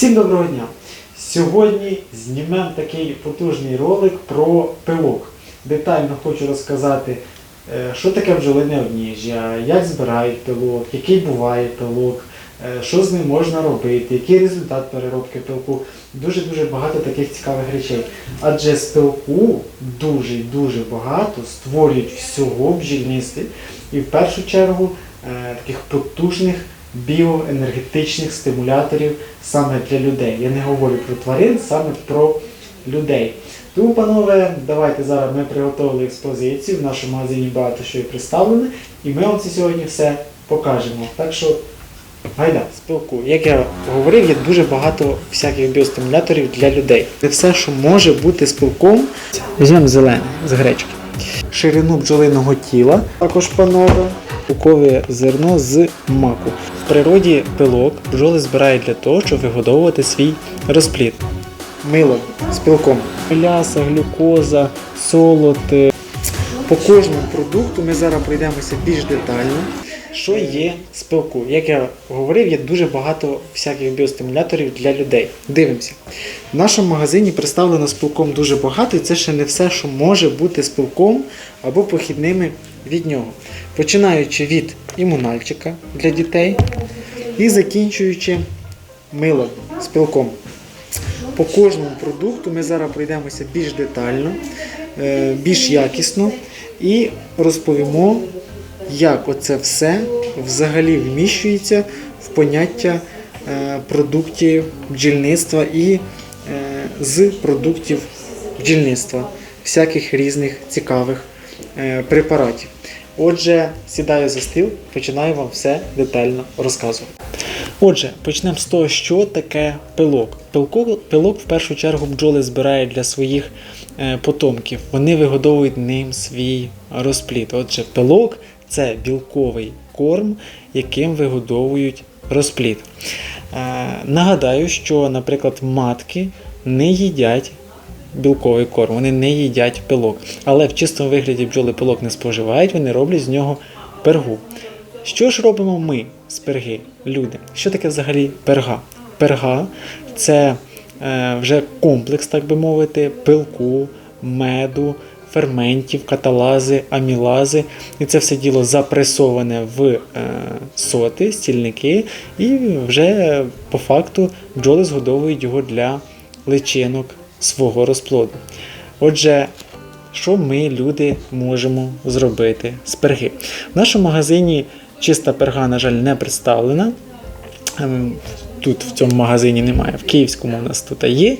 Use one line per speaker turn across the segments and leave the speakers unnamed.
Всім доброго дня! Сьогодні знімемо такий потужний ролик про пилок. Детально хочу розказати, е, що таке бджолине обніжжя, як збирають пилок, який буває пилок, е, що з ним можна робити, який результат переробки пилку. Дуже-дуже багато таких цікавих речей. Адже з пилку дуже-дуже багато створюють всього бджільництві. І в першу чергу е, таких потужних біоенергетичних стимуляторів саме для людей. Я не говорю про тварин, саме про людей. Тому, панове, давайте зараз ми приготували експозицію. В нашому магазині багато що є представлене, і ми вам це сьогодні все покажемо. Так що, гайда, спілку. Як я говорив, є дуже багато всяких біостимуляторів для людей. Це все, що може бути спілком, візьмемо зелене з гречки. Ширину бджолиного тіла, також панове, букове зерно з маку. В природі пилок бджоли збирають для того, щоб вигодовувати свій розплід. Мило з пилком. Меляса, глюкоза, солод. По кожному продукту ми зараз пройдемося більш детально. Що є з пилку? Як я говорив, є дуже багато всяких біостимуляторів для людей. Дивимося. В нашому магазині представлено з дуже багато, і це ще не все, що може бути з або похідними від нього. Починаючи від імунальчика для дітей і закінчуючи милом з пилком. По кожному продукту ми зараз пройдемося більш детально, е, більш якісно і розповімо, як оце все взагалі вміщується в поняття е, продуктів бджільництва і е, з продуктів бджільництва, всяких різних цікавих препаратів. Отже, сідаю за стіл, починаю вам все детально розказувати. Отже, почнемо з того, що таке пилок. Пилок, пилок в першу чергу бджоли збирають для своїх е, потомків. Вони вигодовують ним свій розплід. Отже, пилок це білковий корм, яким вигодовують розплід. Е, нагадаю, що, наприклад, матки не їдять білковий корм, вони не їдять пилок. Але в чистому вигляді бджоли пилок не споживають, вони роблять з нього пергу. Що ж робимо ми з перги, люди? Що таке взагалі перга? Перга це е, вже комплекс, так би мовити, пилку, меду, ферментів, каталази, амілази. І це все діло запресоване в е, соти, стільники, і вже по факту бджоли згодовують його для личинок свого розплоду. Отже, що ми, люди, можемо зробити з перги? В нашому магазині чиста перга, на жаль, не представлена. Ем, Тут в цьому магазині немає, в Київському у нас тут є.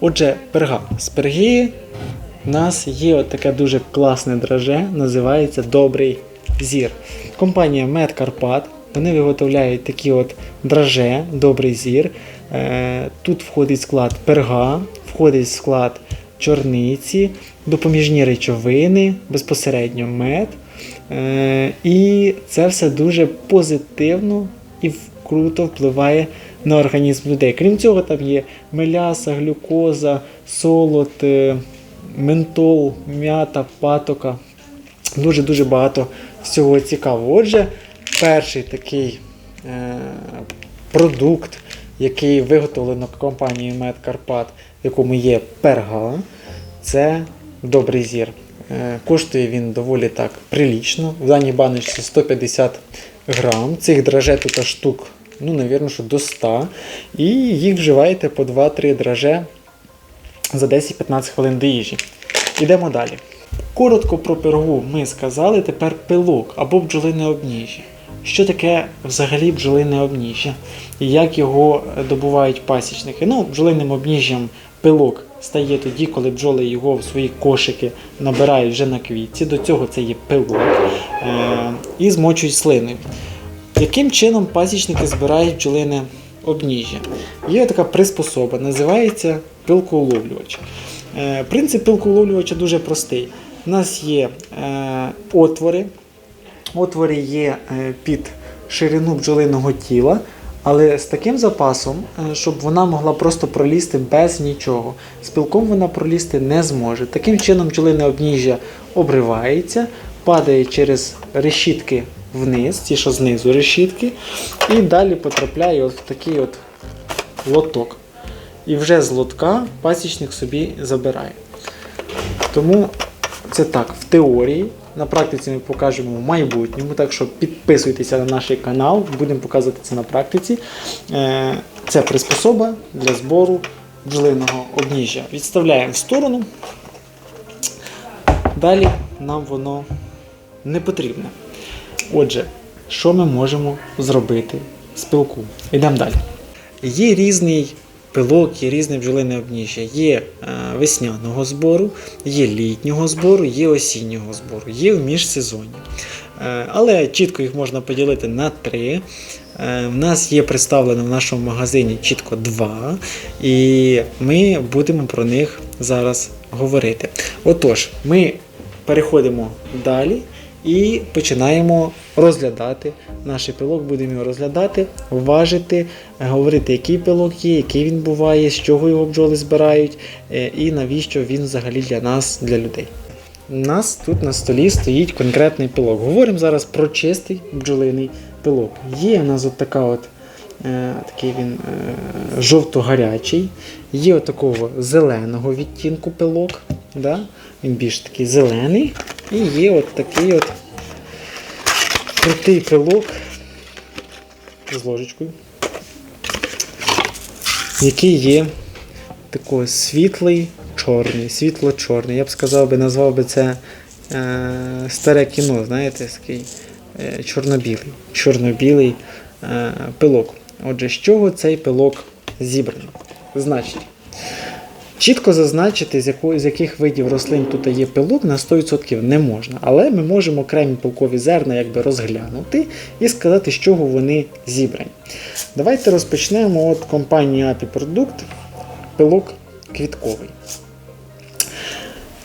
Отже, перга. З перги у нас є от таке дуже класне драже, називається Добрий зір. Компанія Мед Карпат. Вони виготовляють такі от драже, добрий зір. Е, Тут входить склад перга, входить склад чорниці, допоміжні речовини, безпосередньо мед. Е, І це все дуже позитивно і круто впливає на організм людей. Крім цього, там є меляса, глюкоза, солод, е, ментол, м'ята, патока. Дуже-дуже багато всього цікавого. Отже, перший такий е, продукт, який виготовлено компанією Медкарпат, в якому є перга, це добрий зір. Е, коштує він доволі так прилічно. В даній баночці 150 грам. Цих драже тут штук, ну, навірно, що до 100. І їх вживаєте по 2-3 драже за 10-15 хвилин до їжі. Ідемо далі. Коротко про пергу ми сказали, тепер пилок або бджолине обніжжя. Що таке взагалі бджолине обніжжя? І як його добувають пасічники? Ну, бджолиним обніжжям пилок стає тоді, коли бджоли його в свої кошики набирають вже на квітці. До цього це є пилок е- і змочують слиною. Яким чином пасічники збирають бджолине обніжжя? Є така приспособа, називається пилкоуловлювач. Е, Принцип пилкоуловлювача дуже простий. У нас є е, отвори. Отвори є е, під ширину бджолиного тіла, але з таким запасом, е, щоб вона могла просто пролізти без нічого. З пилком вона пролізти не зможе. Таким чином бджолине обніжжя обривається, падає через решітки вниз, ті, що знизу решітки, і далі потрапляє от в такий от лоток. і вже з лотка пасічник собі забирає. Тому це так, в теорії. На практиці ми покажемо в майбутньому, так що підписуйтеся на наш канал, будемо показувати це на практиці. Е, Це приспособа для збору бджолиного обніжжя. Відставляємо в сторону. Далі нам воно не потрібне. Отже, що ми можемо зробити з пилку? Йдемо далі. Є різний пилок, є різне бджолине обніжжя. Є е, весняного збору, є літнього збору, є осіннього збору, є в міжсезонні. Е, але чітко їх можна поділити на три. Е, В нас є представлено в нашому магазині чітко два, і ми будемо про них зараз говорити. Отож, ми переходимо далі і починаємо розглядати наш пилок, будемо його розглядати, важити, е, говорити, який пилок є, який він буває, з чого його бджоли збирають, е, і навіщо він взагалі для нас, для людей. У нас тут на столі стоїть конкретний пилок. Говоримо зараз про чистий бджолиний пилок. Є у нас от така от. е, Такий він жовто-гарячий, є от такого зеленого відтінку пилок. Да? Він більш такий зелений. І є от такий от крутий пилок з ложечкою, який є такий світлий, чорний, світло-чорний. Я б сказав би, назвав би це е, старе кіно, знаєте, такий е, чорно-білий, чорно-білий е, пилок. Отже, з чого цей пилок зібраний? Значить, Чітко зазначити, з, якої, з яких видів рослин тут є пилок, на 100% не можна. Але ми можемо окремі пилкові зерна якби розглянути і сказати, з чого вони зібрані. Давайте розпочнемо от компанії API Product пилок квітковий.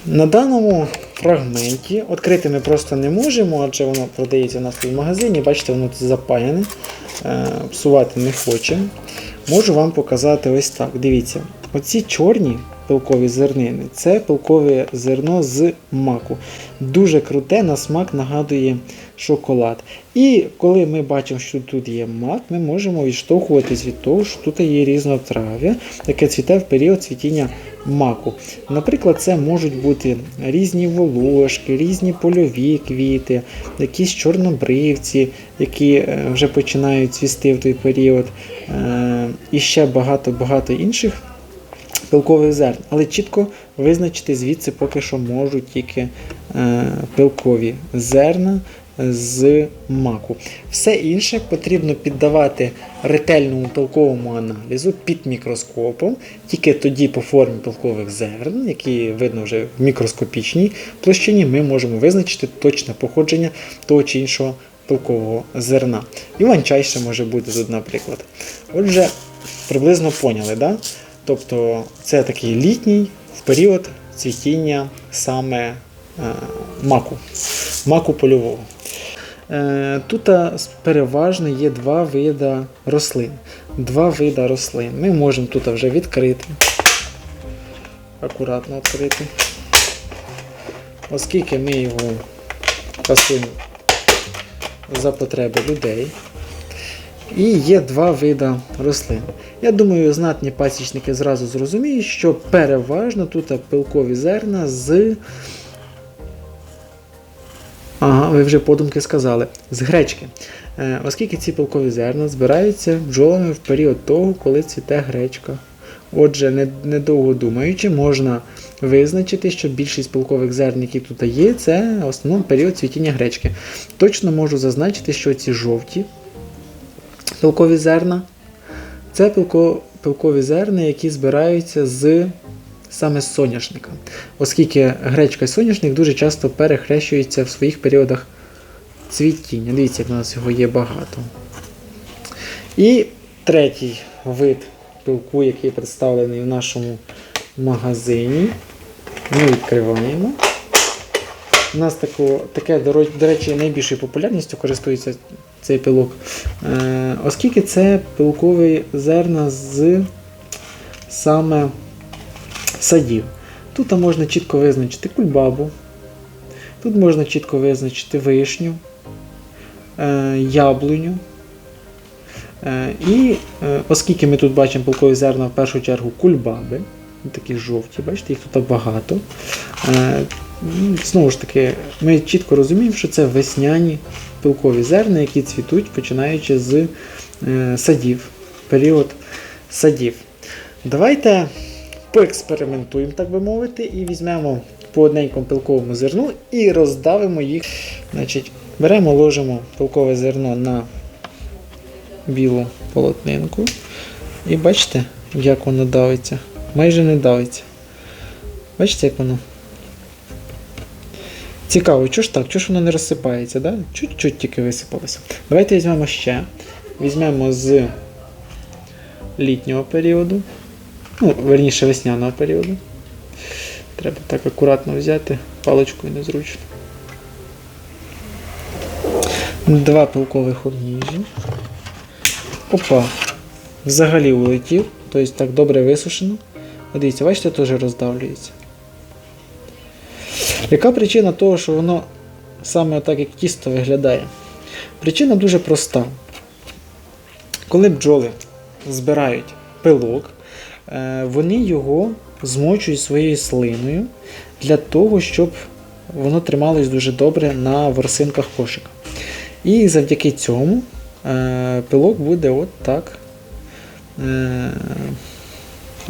На даному фрагменті відкрити ми просто не можемо, адже воно продається у нас в магазині. Бачите, воно тут запаяне, е, псувати не хоче. Можу вам показати ось так. Дивіться, оці чорні пилкові зернини це пилкове зерно з маку. Дуже круте, на смак нагадує шоколад. І коли ми бачимо, що тут є мак, ми можемо відштовхуватись від того, що тут є різнотрав'я, яке цвіте в період цвітіння маку. Наприклад, це можуть бути різні волошки, різні польові квіти, якісь чорнобривці, які е, вже починають цвісти в той період, е, і ще багато-багато інших пилкових зерн. Але чітко визначити звідси поки що можуть тільки е, пилкові зерна з маку. Все інше потрібно піддавати ретельному пилковому аналізу під мікроскопом, тільки тоді по формі пилкових зерн, які видно вже в мікроскопічній площині, ми можемо визначити точне походження того чи іншого пилкового зерна. Іван-чай ще може бути тут, наприклад. Отже, приблизно поняли, да? Тобто це такий літній в період цвітіння саме е, маку, маку польового. Е, Тут переважно є два види рослин. Два види рослин. Ми можемо тут вже відкрити. Акуратно відкрити. Оскільки ми його пасуємо за потреби людей. І є два види рослин. Я думаю, знатні пасічники зразу зрозуміють, що переважно тут пилкові зерна з. Ага, ви вже подумки сказали. З гречки. Е, оскільки ці пилкові зерна збираються бджолами в період того, коли цвіте гречка. Отже, не- недовго думаючи, можна визначити, що більшість пилкових зерн, які тут є, це в основному період цвітіння гречки. Точно можу зазначити, що ці жовті пилкові зерна це пилко, пилкові зерна, які збираються з саме з соняшника. Оскільки гречка і соняшник дуже часто перехрещуються в своїх періодах цвітіння. Дивіться, як у нас його є багато. І третій вид пилку, який представлений в нашому магазині. Ми відкриваємо. У нас тако, таке, до речі, найбільшою популярністю користується цей пилок, е, оскільки це пилкові зерна з саме садів. Тут можна чітко визначити кульбабу, тут можна чітко визначити вишню, е, яблуню, Е, І оскільки ми тут бачимо пилкові зерна в першу чергу кульбаби, такі жовті, бачите, їх тут багато. М, Знову ж таки, ми чітко розуміємо, що це весняні пилкові зерна, які цвітуть починаючи з е, садів, період садів. Давайте поекспериментуємо, так би мовити, і візьмемо по одненькому пилковому зерну і роздавимо їх. Значить, беремо, ложимо пилкове зерно на білу полотнинку. І бачите, як воно давиться. Майже не давиться. Бачите, як воно? Цікаво, чого ж так? Чого ж воно не розсипається? Да? Чуть-чуть тільки висипалося. Давайте візьмемо ще. Візьмемо з літнього періоду. Ну, верніше весняного періоду. Треба так акуратно взяти, паличкою незручно. Два пилкових обніжі. Опа. Взагалі улетів. Тобто так добре висушено. Дивіться, бачите, теж роздавлюється. Яка причина того, що воно саме так, як тісто виглядає? Причина дуже проста. Коли бджоли збирають пилок, е, вони його змочують своєю слиною для того, щоб воно трималось дуже добре на ворсинках кошика. І завдяки цьому е, пилок буде от так.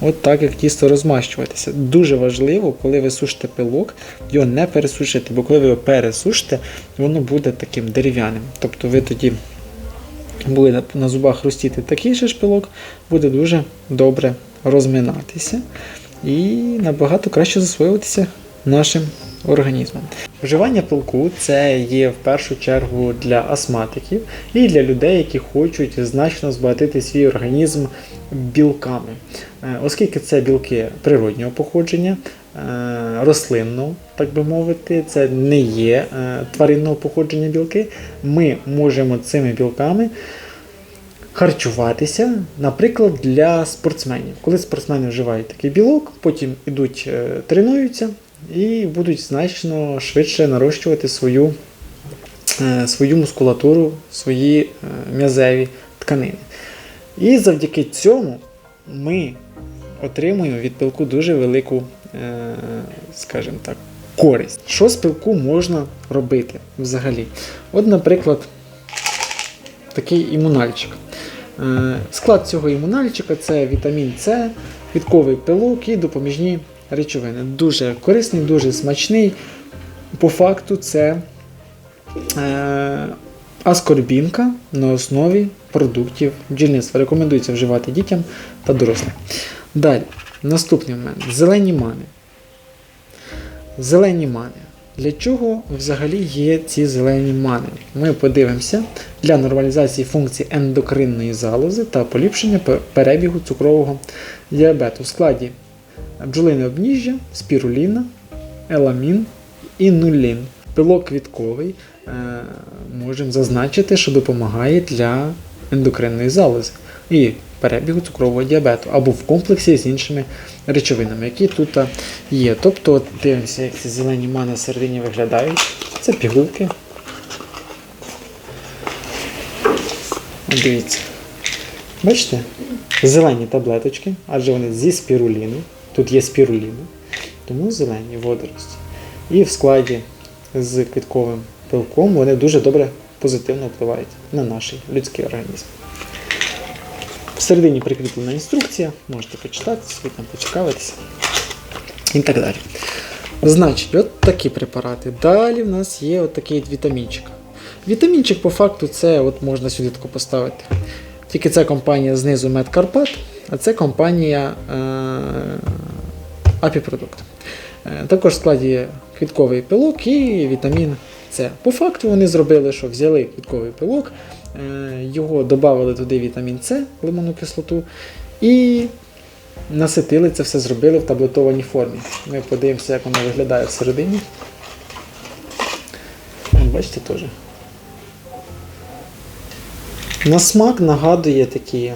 От так, як тісто розмащуватися. Дуже важливо, коли ви сушите пилок, його не пересушити, бо коли ви його пересушите, воно буде таким дерев'яним. Тобто ви тоді буде на зубах ростіти такий же ж пилок, буде дуже добре розминатися і набагато краще засвоюватися нашим організмом. Вживання пилку це є в першу чергу для астматиків і для людей, які хочуть значно збагатити свій організм білками. Е, Оскільки це білки природнього походження, е, рослинного, так би мовити, це не є е, тваринного походження білки, ми можемо цими білками харчуватися, наприклад, для спортсменів. Коли спортсмени вживають такий білок, потім ідуть, тренуються і будуть значно швидше нарощувати свою, е, свою мускулатуру, свої е, м'язеві тканини. І завдяки цьому ми отримуємо від пилку дуже велику, е, скажімо так, користь. Що з пилку можна робити взагалі? От, наприклад, такий імунальчик. Склад цього імунальчика це вітамін С, квітковий пилок і допоміжні речовини. Дуже корисний, дуже смачний. По факту, це е, аскорбінка на основі продуктів бджільництва. Рекомендується вживати дітям та дорослим. Далі, наступний момент. Зелені мани. Зелені мани. Для чого взагалі є ці зелені мани? Ми подивимося для нормалізації функцій ендокринної залози та поліпшення перебігу цукрового діабету в складі бджолине обніжжя, спіруліна, еламін і нулін. Пилок квітковий е, можемо зазначити, що допомагає для ендокринної залози і перебігу цукрового діабету або в комплексі з іншими речовинами, які тут е, є. Тобто, дивимося, як ці зелені мани всередині виглядають. Це пігулки. Дивіться. Бачите? Зелені таблеточки, адже вони зі спіруліну. Тут є спіруліна, тому зелені водорості. І в складі з квітковим пилком вони дуже добре позитивно впливають на наш людський організм. Всередині прикріплена інструкція, можете почитати, собі там поцікавитися і так далі. Значить, от такі препарати. Далі в нас є от такий вітамінчик. Вітамінчик по факту це от можна сюди тако поставити. Тільки це компанія знизу Медкарпат, а це компанія е, Апіпродукт. Е, також в складі є квітковий пилок і вітамін С. По факту вони зробили, що взяли квітковий пилок, е, його додали туди вітамін С, лимонну кислоту, і наситили це все зробили в таблетованій формі. Ми подивимося, як воно виглядає всередині. Бачите теж. На смак нагадує такий е,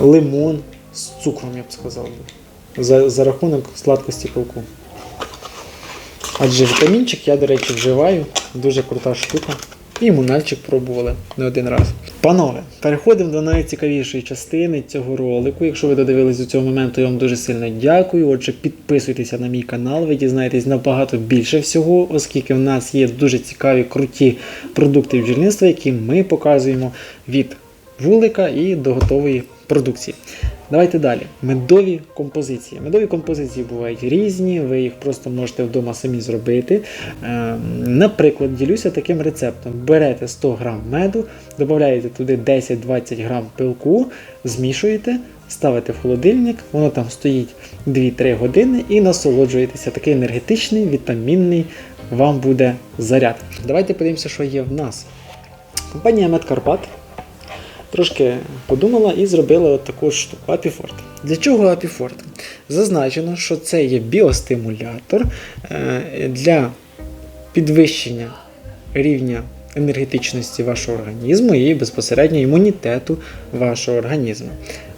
лимон з цукром, я б сказав. За, за рахунок сладкості пилку. Адже вітамінчик я, до речі, вживаю. Дуже крута штука. І імунальчик пробували не один раз. Панове, переходимо до найцікавішої частини цього ролику. Якщо ви додивились до цього моменту, я вам дуже сильно дякую. Отже, підписуйтеся на мій канал, ви дізнаєтесь набагато більше всього, оскільки в нас є дуже цікаві круті продукти бджільництва, які ми показуємо від вулика і до готової продукції. Давайте далі. Медові композиції. Медові композиції бувають різні, ви їх просто можете вдома самі зробити. Е, Наприклад, ділюся таким рецептом: берете 100 г меду, додаєте туди 10-20 г пилку, змішуєте, ставите в холодильник, воно там стоїть 2-3 години і насолоджуєтеся. Такий енергетичний, вітамінний вам буде заряд. Давайте подивимося, що є в нас. Компанія Медкарпат трошки подумала і зробила от таку штуку Апіфорт. Для чого Апіфорт? Зазначено, що це є біостимулятор е, для підвищення рівня енергетичності вашого організму і безпосередньо імунітету вашого організму.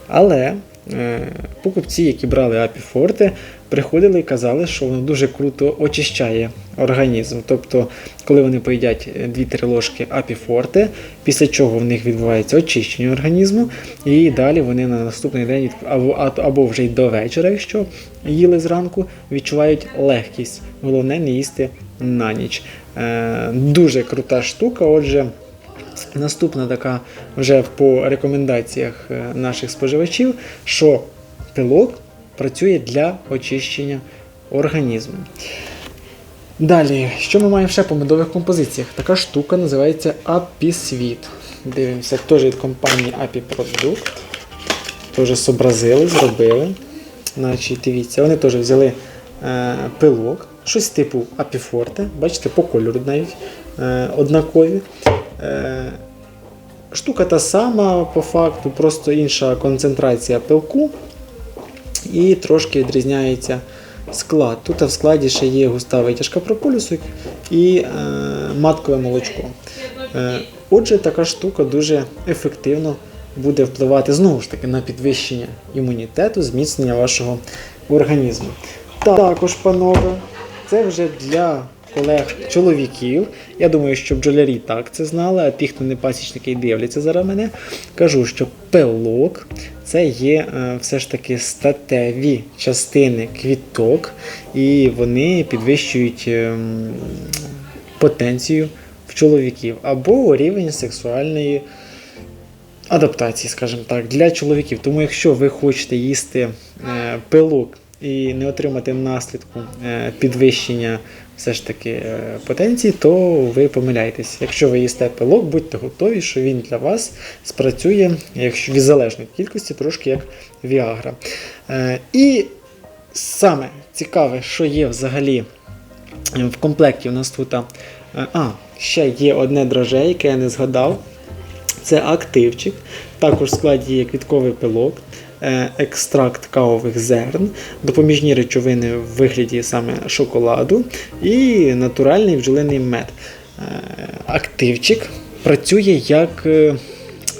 Але е, покупці, які брали апіфорти, приходили і казали, що воно дуже круто очищає організм. Тобто, коли вони поїдять 2-3 ложки апіфорти, після чого в них відбувається очищення організму, і далі вони на наступний день або, або вже й до вечора, якщо їли зранку, відчувають легкість. Головне не їсти на ніч. Е, дуже крута штука. Отже, Наступна така вже по рекомендаціях е, наших споживачів, що пилок працює для очищення організму. Далі, що ми маємо ще по медових композиціях? Така штука називається Апісвіт. Дивимося, теж від компанії Апіпродукт. Теж зобразили, зробили. Значить, дивіться, вони теж взяли е, пилок, щось типу апіфорте, бачите, по кольору навіть е, однакові. Е, штука та сама, по факту, просто інша концентрація пилку і трошки відрізняється склад. Тут в складі ще є густа витяжка прополісу і е, маткове молочко. Е, отже, така штука дуже ефективно буде впливати знову ж таки на підвищення імунітету, зміцнення вашого організму. Також, панове, це вже для колег чоловіків. Я думаю, що бджолярі так це знали, а ті, хто не пасічники і дивляться зараз мене, кажу, що пилок це є е, все ж таки статеві частини квіток, і вони підвищують ем, потенцію в чоловіків або рівень сексуальної адаптації, скажімо так, для чоловіків. Тому якщо ви хочете їсти е, пилок і не отримати наслідку е, підвищення все ж таки е, потенції, то ви помиляєтесь. Якщо ви їсте пилок, будьте готові, що він для вас спрацює, якщо від залежної кількості, трошки як Віагра. Е, І саме цікаве, що є взагалі в комплекті у нас тут. е, А, ще є одне драже, яке я не згадав. Це активчик. Також в складі є квітковий пилок, екстракт кавових зерн, допоміжні речовини в вигляді саме шоколаду і натуральний бджолиний мед. Е, Активчик працює як е,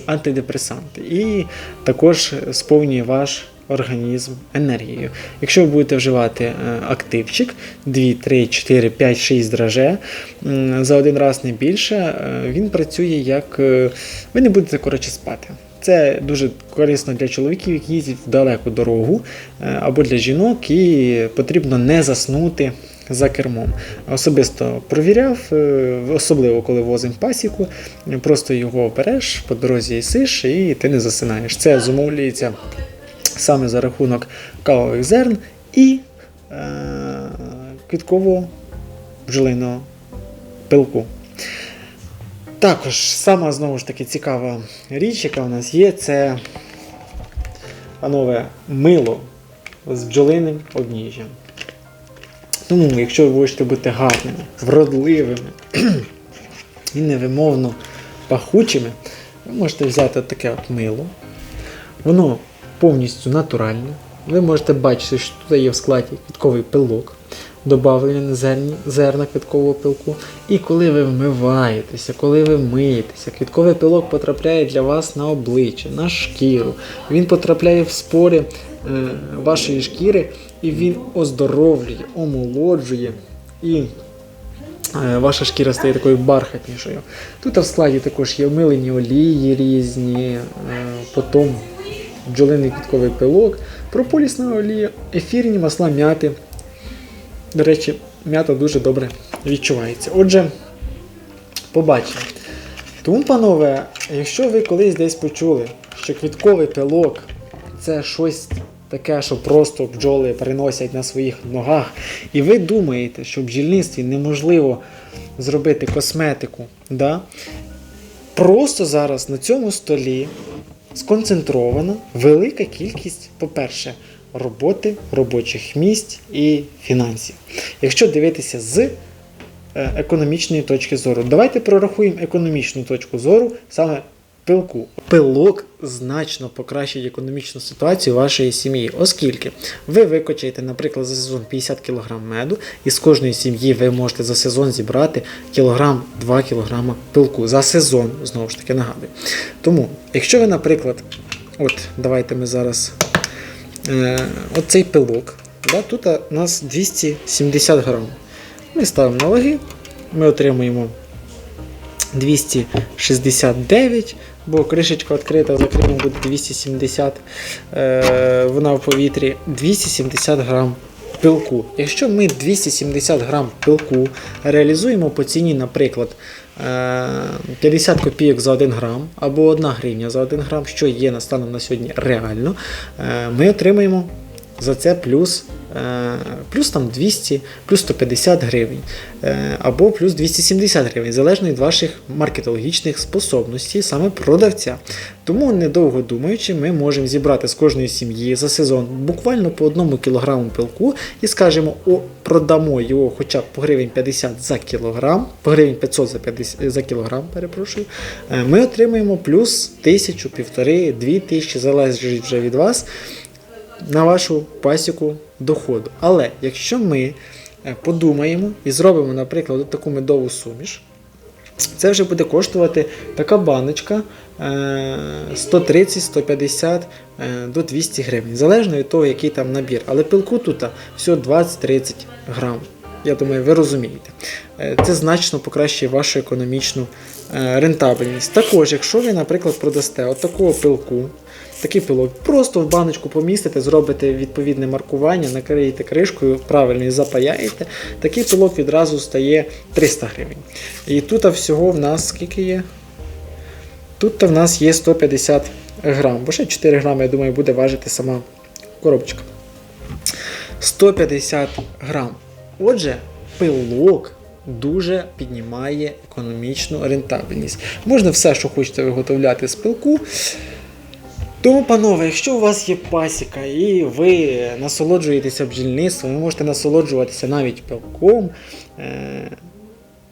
антидепресант і також сповнює ваш організм енергією. Якщо ви будете вживати е, активчик 2, 3, 4, 5, 6 драже за один раз не більше, е, він працює як е, ви не будете коротше спати. Це дуже корисно для чоловіків, які їздять в далеку дорогу, е, або для жінок, і потрібно не заснути за кермом. Особисто провіряв, е, особливо коли возимо пасіку, просто його береш, по дорозі їсиш і ти не засинаєш. Це зумовлюється саме за рахунок кавових зерн і е, квіткового бджолиного пилку. Також сама знову ж таки цікава річ, яка у нас є, це панове мило з бджолиним обніжжям. Тому, якщо ви хочете бути гарними, вродливими і невимовно пахучими, ви можете взяти таке от мило. Воно повністю натуральне. Ви можете бачити, що тут є в складі квітковий пилок, додавлення зерні, зерна квіткового пилку. І коли ви вмиваєтеся, коли ви миєтеся, квітковий пилок потрапляє для вас на обличчя, на шкіру. Він потрапляє в спори е, вашої шкіри і він оздоровлює, омолоджує і е, ваша шкіра стає такою бархатнішою. Тут в складі також є вмилені олії різні, е, потім бджолиний квітковий пилок, прополісна олія, ефірні масла м'яти. До речі, м'ята дуже добре відчувається. Отже, побачимо. Тому, панове, якщо ви колись десь почули, що квітковий пилок це щось таке, що просто бджоли переносять на своїх ногах, і ви думаєте, що в бджільництві неможливо зробити косметику, да? просто зараз на цьому столі сконцентрована велика кількість, по-перше, роботи, робочих місць і фінансів. Якщо дивитися з е, економічної точки зору, давайте прорахуємо економічну точку зору саме пилку. Пилок значно покращить економічну ситуацію вашої сім'ї, оскільки ви викочаєте, наприклад, за сезон 50 кг меду, і з кожної сім'ї ви можете за сезон зібрати кілограм 2 кг пилку за сезон, знову ж таки нагадую. Тому, якщо ви, наприклад, от давайте ми зараз оцей пилок, да, тут у нас 270 грам. Ми ставимо на ваги, ми отримуємо 269, бо кришечка відкрита, закриємо буде 270, е, вона в повітрі 270 грам пилку. Якщо ми 270 грам пилку реалізуємо по ціні, наприклад, е, 50 копійок за 1 грам або 1 гривня за 1 грам, що є на станом на сьогодні реально, е, ми отримаємо за це плюс, е, плюс там 200, плюс 150 гривень, е, або плюс 270 гривень, залежно від ваших маркетологічних способностей, саме продавця. Тому, недовго думаючи, ми можемо зібрати з кожної сім'ї за сезон буквально по одному кілограму пилку і скажемо, о, продамо його хоча б по гривень 50 за кілограм, по гривень 500 за, 50, за кілограм, перепрошую, е, ми отримаємо плюс тисячу, півтори, дві тисячі, залежить вже від вас на вашу пасіку доходу. Але якщо ми е, подумаємо і зробимо, наприклад, таку медову суміш, це вже буде коштувати така баночка е, 130, 150 е, до 200 гривень, залежно від того, який там набір. Але пилку тут всього 20-30 грам. Я думаю, ви розумієте. Е, Це значно покращує вашу економічну е, рентабельність. Також, якщо ви, наприклад, продасте от пилку, такий пилок, просто в баночку помістите, зробите відповідне маркування, накриєте кришкою, правильно і запаяєте, такий пилок відразу стає 300 гривень. І тут всього в нас скільки є? Тут в нас є 150 грам, бо ще 4 грами, я думаю, буде важити сама коробочка. 150 грам. Отже, пилок дуже піднімає економічну рентабельність. Можна все, що хочете виготовляти з пилку. Тому, панове, якщо у вас є пасіка і ви насолоджуєтеся бджільництвом, ви можете насолоджуватися навіть пилком, е-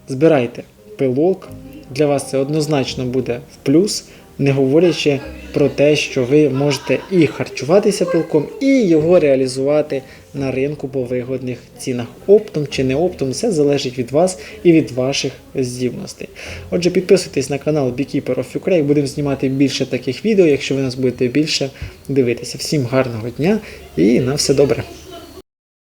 збирайте пилок. Для вас це однозначно буде в плюс, не говорячи про те, що ви можете і харчуватися пилком, і його реалізувати на ринку по вигодних цінах. Оптом чи не оптом, все залежить від вас і від ваших здібностей. Отже, підписуйтесь на канал Beekeeper of Ukraine, будемо знімати більше таких відео, якщо ви нас будете більше дивитися. Всім гарного дня і на все добре!